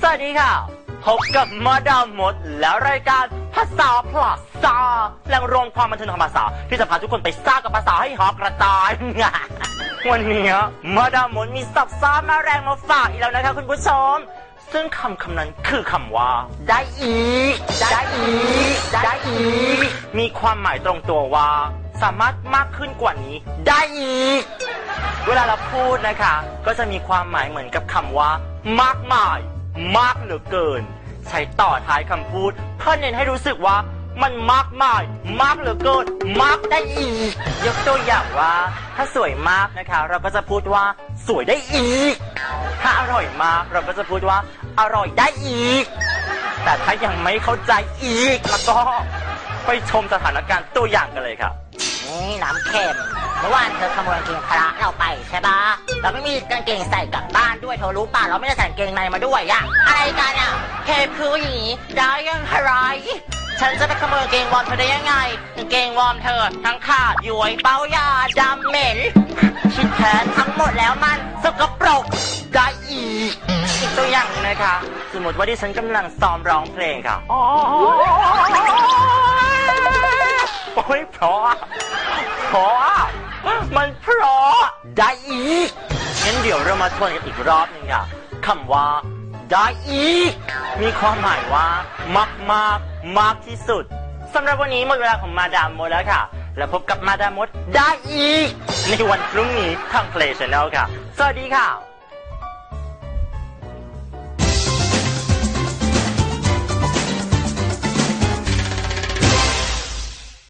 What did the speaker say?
สวัสดีค่ะ พบกับมาดามมดและรายการภาษาพลัสซาแหล่งรวมความบันเทิงทางภาษา ที่จะพาทุกคนไปซ่ากับภาษาให้หอกระตาย วันนี้มาดามมดมีสับซ่ามาแรงมาฝากอีกแล้วนะคะคุณผู้ชม ซึ่งคำคำนั้นคือคำว่า ได้อีกได้อีกได้อีกมีความหมายตรงตัวว่า สามารถมากขึ้นกว่านี้ ได้อีกเวลาเราพูดนะคะ ก็จะมีความหมายเหมือนกับคำว่า มากมาย มากเหลือเกิน ใช้ต่อท้ายคำพูด เพื่อเน้นให้รู้สึกว่ามันมากมายมากเหลือเกินมากได้อีก ยกตัวอย่างว่า ถ้าสวยมากนะคะ เราก็จะพูดว่าสวยได้อีก ถ้าอร่อยมากเราก็จะพูดว่า อร่อยได้อีก แต่ถ้ายังไม่เข้าใจอีกแล้วก็ไปชมสถานการณ์ตัวอย่างกันเลยค่ะนี่น้ำเค็มเมื่อวานเธอขโมยกางเกงพระเราไปใช่ปะ เราไม่มีกางเกงใส่กลับบ้านด้วยเธอรู้ป่ะเราไม่ได้ใส่กางเกงในมาด้วยอะอะไรกันอะเคพูดอย่างนี้ได้ยังไงฉันจะไปขโมยกางเกงวอร์มเธอได้ยังไงกางเกงวอร์มเธอ ทั้งขาดย้วยเป้ายาดำเหม็นคิดแทนทั้งหมดแล้วมันสกปรกได้อีกอีกตัวอย่างนะคะ สมมติว่าดิฉันกำลังซ้อมร้องเพลงค่ะโอ้ยเพราะอะเพราะอะมันเพราะ มาทวนกันอีกรอบหนึงค่ะคำว่าได้อีกมีความหมายว่ามากมากมากที่สุดสำหรับวันนี้หมดเวลาของมาดามมดแล้วค่ะ แล้วพบกับมาดามมดได้อีก ในวันพรุ่งนี้ทางเพลย์ชแนลค่ะ สวัสดีค่ะ